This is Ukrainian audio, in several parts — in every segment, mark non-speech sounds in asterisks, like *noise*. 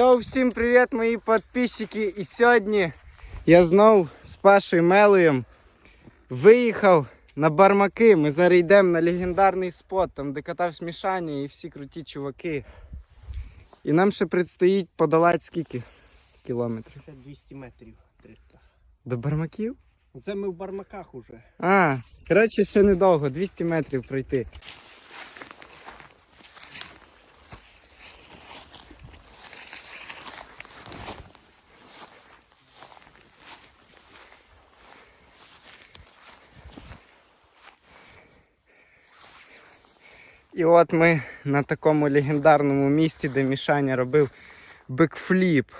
Йоу, всім привіт, мої підписчики. І сьогодні я знов з Пашою Мелоєм виїхав на бармаки. Ми зараз йдемо на легендарний спот, там де катався Мішаня і всі круті чуваки. І нам ще предстоїть подолати скільки кілометрів? Ще 200 метрів 300. До бармаків? Це ми в бармаках уже. А, коротше, ще недовго, 200 метрів пройти. І от ми на такому легендарному місці, де Мішаня робив бекфліп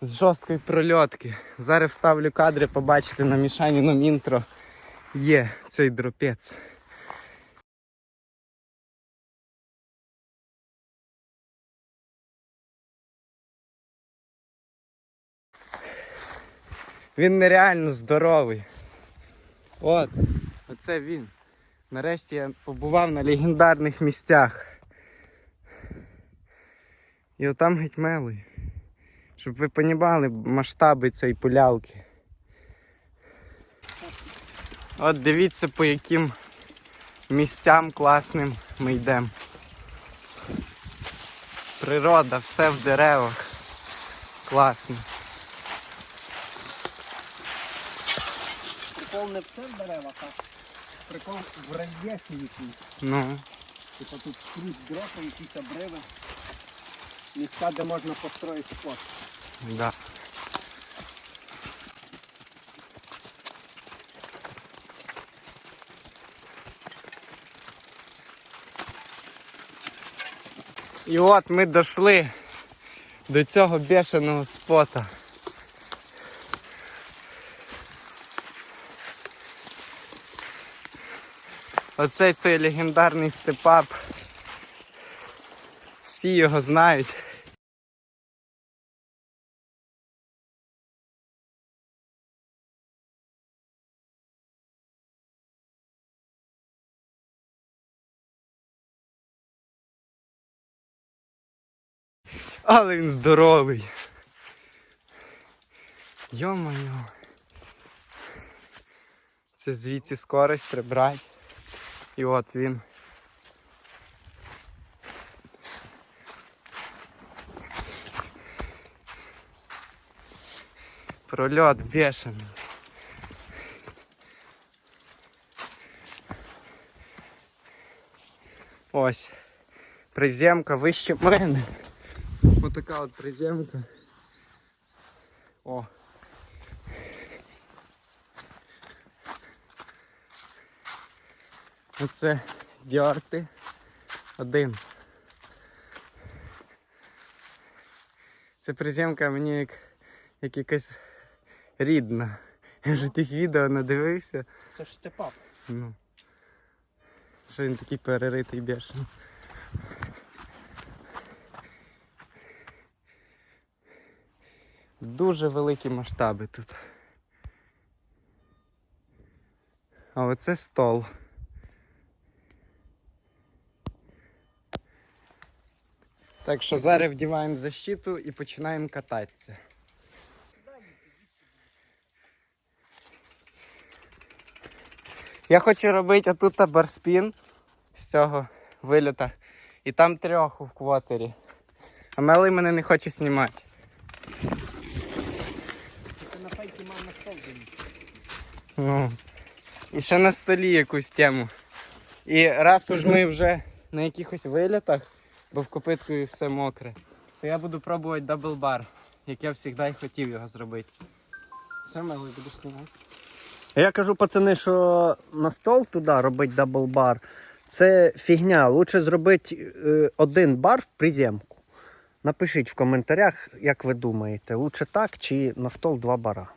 з жорсткої прольотки. Зараз вставлю кадри, побачите на Мішаніному інтро є цей дропець. Він нереально здоровий. От, оце він. Нарешті я побував на легендарних місцях. І отам геть. Щоб ви понімали масштаби цієї полялки. От дивіться по яким місцям класним ми йдемо. Природа, все в деревах. Класно. Прикол не все в деревах, прикол в рельєфі якийсь. Ну, Типа тут скрізь дроти, якісь обриви. Місця, де можна построїти спорт. да. І от ми дійшли до цього бешеного спота. Оцей цей легендарний степап. Всі його знають. Але він здоровий. Йо-моє. Це звідси скорость прибрати. І от він. Прольот бешений. Ось. Приземка вище мене. Ось така от приземка. О. Оце діарти один. Це приземка мені як, як якась рідна. Я вже тих відео надивився. Це ж степап. Ну. Що він такий переритий бешений. Дуже великі масштаби тут. А оце стол. Так що зараз вдіваємо защиту і починаємо кататися. Я хочу робити отут барспін з цього вильота. І там трьох в квотері. А Мелий мене не хоче знімати. Ну. І ще на столі якусь тему. І раз уж ми вже на якихось вилітах, бо в копитку все мокре, то я буду пробувати даблбар, як я завжди й хотів його зробити. Все, Мелий, будеш знімати? Я кажу, пацани, що на стол туди робити даблбар. Це фігня. Лучше зробити е, один бар в приземку. Напишіть в коментарях, як ви думаєте, лучше так чи на стол два бара.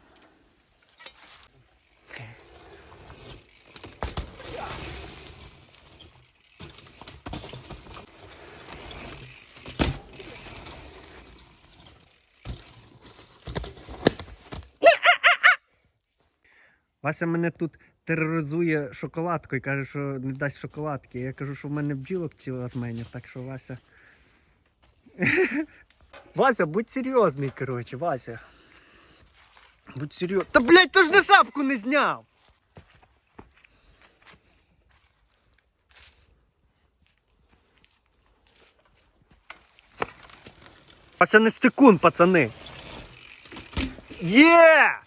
Вася мене тут тероризує шоколадкою, каже, що не дасть шоколадки. Я кажу, що в мене бджілок ціла жменя, так що Вася. *laughs* Вася, будь серйозний, коротше, Вася. Будь серйозний. Та блядь, ти ж не шапку не зняв! Це не стекун, пацани. Є!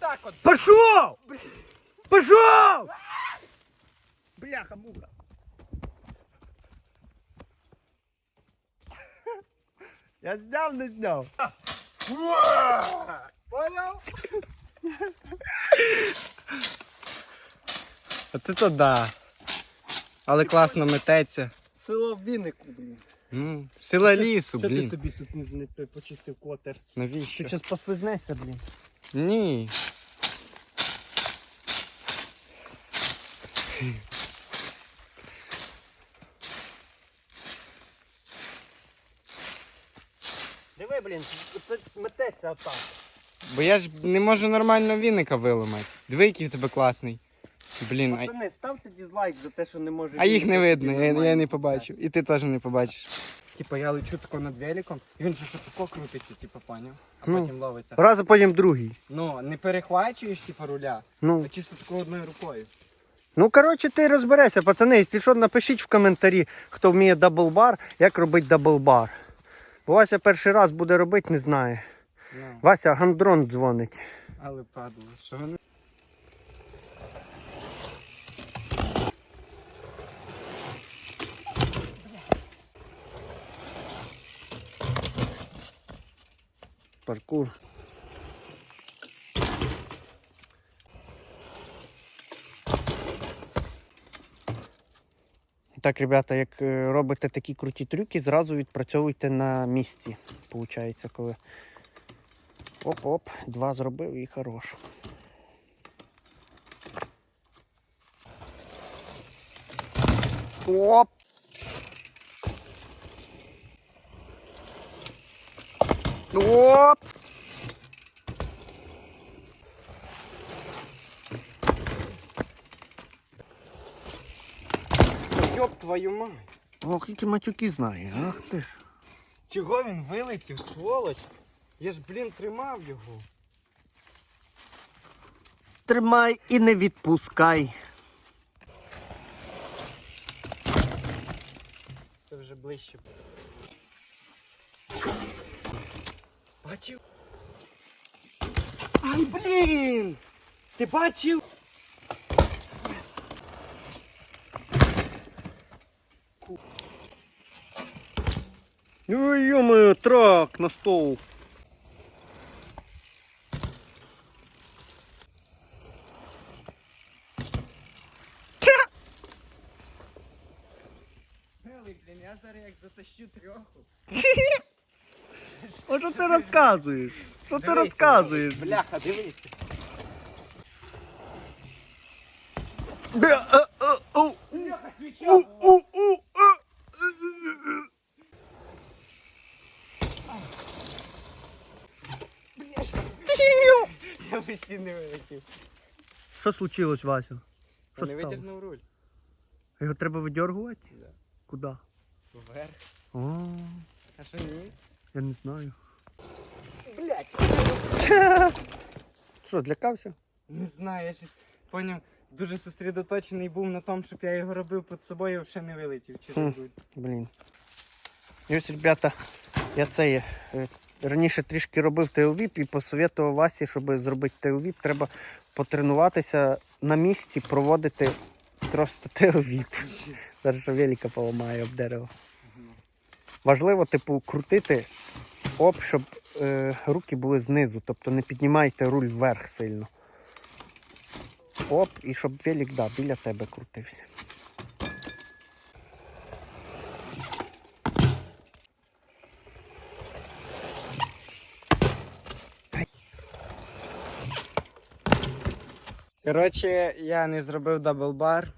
Отак от. Пошов! Пошов! Бляха, муха. Я зняв, не зняв. Поняв? Оце то да. Але класно мететься. Село Віннику, блін. Ну, сила лісу, Що ти блін. собі тут не, не почистив котер? Навіщо? Ти зараз послизнешся, блін. Ні. Диви, блін, це мететься отак. Бо я ж не можу нормально віника виламати. Диви, який в тебе класний. Блін, а, Пацани, ставте дизлайк за те, що не може. а їх не видно, я, я не побачив. І ти теж не побачиш. Типа я лечу тако над великом, і він же що тако крутиться, типу, поняв? А Ну. потім ловиться. Разу потім другий. Ну, не перехвачуєш, типу, руля, Ну. а чисто такою одною рукою. Ну, коротше, ти розберешся, пацани. Якщо що, напишіть в коментарі, хто вміє даблбар, як робити даблбар. Бо Вася перший раз буде робити, не знає. Ну, Вася гандрон дзвонить. але падало, що вони. Паркур. Так, ребята, як е, робите такі круті трюки, зразу відпрацьовуйте на місці. Получається, коли. Оп-оп, два зробив і хорош. Оп! Оп! Твою мать. Ох, які матюки знає, ах ти ж. Чого він вилетів, сволоч? Я ж, блін, тримав його. Тримай і не відпускай. Це вже ближче. Бачив? Ай, блін! Ти бачив? Ну ё трак на стол. Белий, блін, я зараз як затащу трьоху. А що ти розказуєш? Що ти Дивися, розказуєш? Бляха, дивися. Бля, а, а, у, у, Бляха, свіча! у, у, у, Я почти не вилетів. Що случилось, Вася? Що не стало? витягнув руль. Його треба видергувати? Да. Куди? Вверх. О, А що ні? я не знаю. Блять. Що, злякався? Не знаю, я щось поняв, дуже зосередоточений був на тому, щоб я його робив під собою, взагалі не вилетів через Хм. руль. Блін. І ось, ребята, я це є, е, раніше трішки робив тейлвіп і посоветував Васі, щоб зробити тейлвіп, треба потренуватися на місці, проводити просто тейлвіп. *laughs* Зараз велика поламає об дерево. Важливо, типу, крутити оп, щоб е, руки були знизу, тобто не піднімайте руль вверх сильно. Оп, і щоб велик да, біля тебе крутився. Коротше, я не зробив даблбар.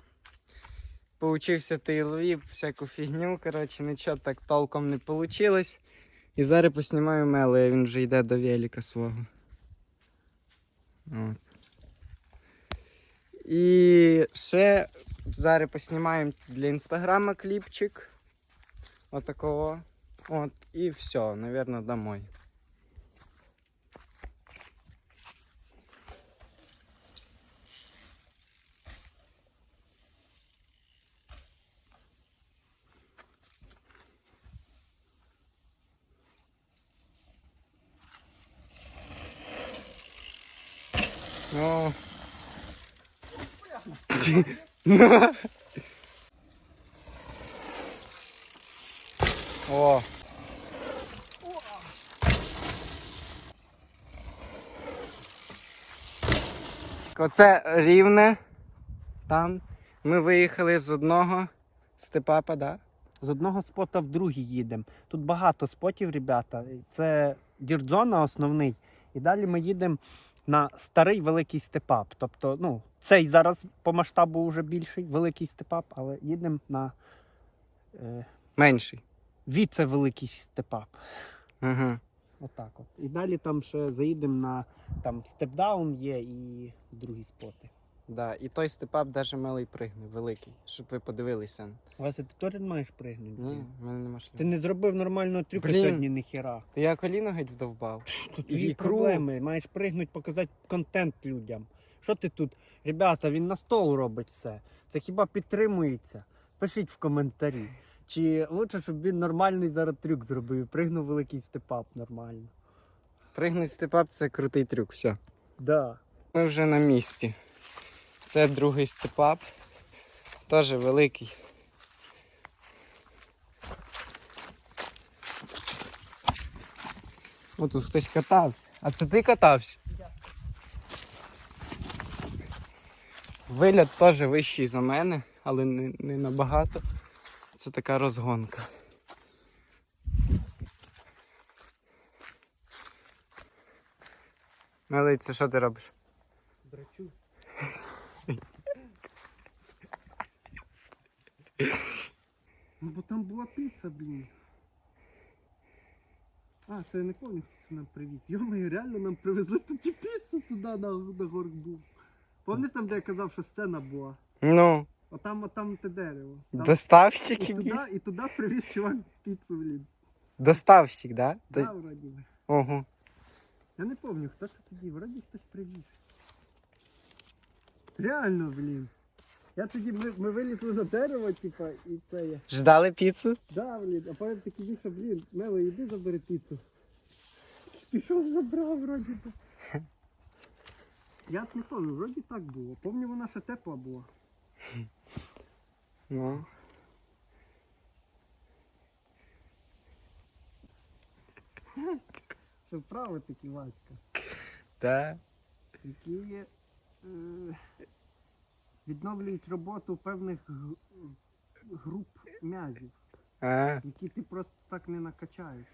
Поучився тейлвіп, всяку фігню. Коротше, нічого так толком не вийшло. І зараз поснімаю мело, він вже йде до велика свого. От. І ще зараз поснімаємо для інстаграма кліпчик. Отакого. От, і все, наверное, домой. Ну. О. Оце рівне. Там. Ми виїхали з одного степапа, да? З одного спота в другий їдемо. Тут багато спотів, ребята. Це дірдзона основний. І далі ми їдемо на старий великий степап. Тобто, ну, цей зараз по масштабу вже більший, великий степап, але їдемо на е, Менший. віце великий степап. Угу. Отак от. І далі там ще заїдемо на там степдаун є і другі споти. Да. І той степап даже малий пригне, великий, щоб ви подивилися. Вася, ти теж маєш пригнути? Ні, в мене нема Ти не зробив нормального трюка Блін. сьогодні ніхіра. То я коліно геть вдовбав. Тут І твої ікру. проблеми. Маєш пригнути, показати контент людям. Що ти тут? Ребята, він на стол робить все. Це хіба підтримується? Пишіть в коментарі. Чи лучше, щоб він нормальний зараз трюк зробив і пригнув великий степап нормально. Пригнуть степап це крутий трюк, все. Да. Ми вже на місці. Це другий степап. Теж великий. О, тут хтось катався. А це ти катався? Вигляд теж вищий за мене, але не, не набагато. Це така розгонка. Милий, що ти робиш? Драчу. *laughs* Ну, бо там була піца, блін. А, це я не пам'ятаю, хто це нам привіз. Йомаю, реально нам привезли тоді піцу туди на, на горбу. Пам'ятаєш там, де я казав, що сцена була? Ну, Отам, отам те дерево. Там, доставщик і, туди, якийсь. і туди привіз чувак піцу, блін. Доставщик, да? Да, То- вроді би. Ого. Я не пам'ятаю, хто це тоді, вроді хтось привіз. Реально, блін. Я тоді ми, ми вилізли на дерево, типа, і це я. Ждали піцу? Да, блін, а потім такий більше, блін, Мело, іди забери піцу. Пішов, забрав, вроді би. Я не пам'ятаю, вроді так було. Пам'ятаю, вона ще тепла була. Ну. Це вправи такі, Васька. Да. які е, відновлюють роботу певних груп м'язів, які ти просто так не накачаєш.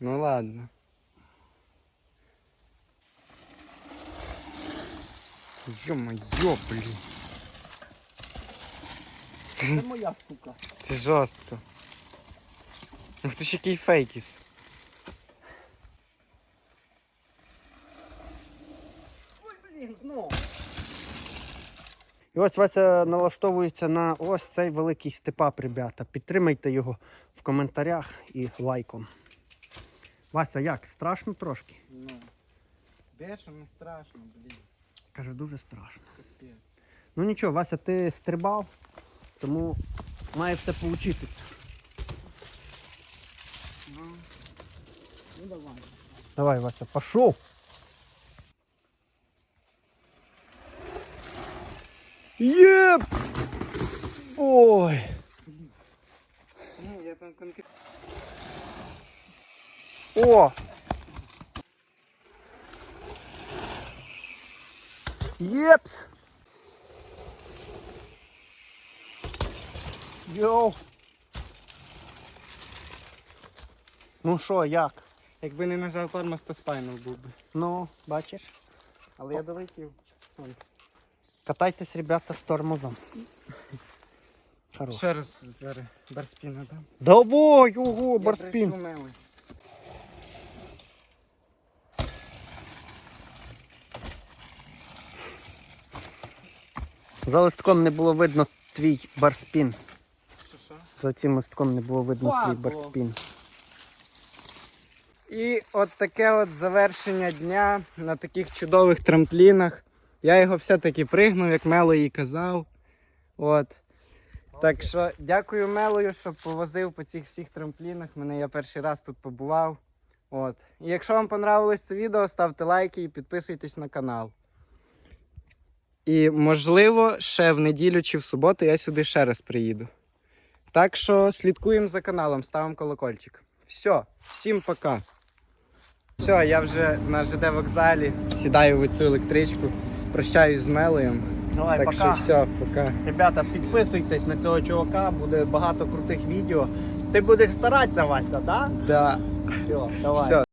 ну ладно. Ё-моё, блін. Це моя штука. Це жорстко. Ух ти ж який фейкіс. Знову. І ось Вася налаштовується на ось цей великий степап, ребята. Підтримайте його в коментарях і лайком. Вася, як? Страшно трошки? Ну. Бешено страшно, блін. Каже, дуже страшно. Капець. Ну нічого, Вася, ти стрибав, тому має все получитися. Ну. Ну давай. Давай, Вася, пошов. Єп! Ой! Ну. О! Єпс! Йоу! Ну що, як? Якби не нажав тормоз, то спайнув був би. Ну, бачиш? Але я долетів. Катайтесь, ребята, з тормозом. Хорош. Ще раз зараз барспіна дам. Давай, ого, барспін. За листком не було видно твій барспін. За цим листком не було видно Ладно. твій барспін. І от таке от завершення дня на таких чудових трамплінах. Я його все-таки пригнув, як Мело їй казав. От. Так що дякую Мелою, що повозив по цих всіх трамплінах. Мене я перший раз тут побував. От. І якщо вам понравилось це відео, ставте лайки і підписуйтесь на канал. І можливо, ще в неділю чи в суботу я сюди ще раз приїду. Так що слідкуємо за каналом, ставимо колокольчик. Все, всім пока. Все, я вже на ЖД вокзалі сідаю в цю електричку, прощаюсь з Мелою. Давай, так пока. що все, пока. Ребята, підписуйтесь на цього чувака, буде багато крутих відео. Ти будеш старатися, Вася, да? Да. Все, давай. Все,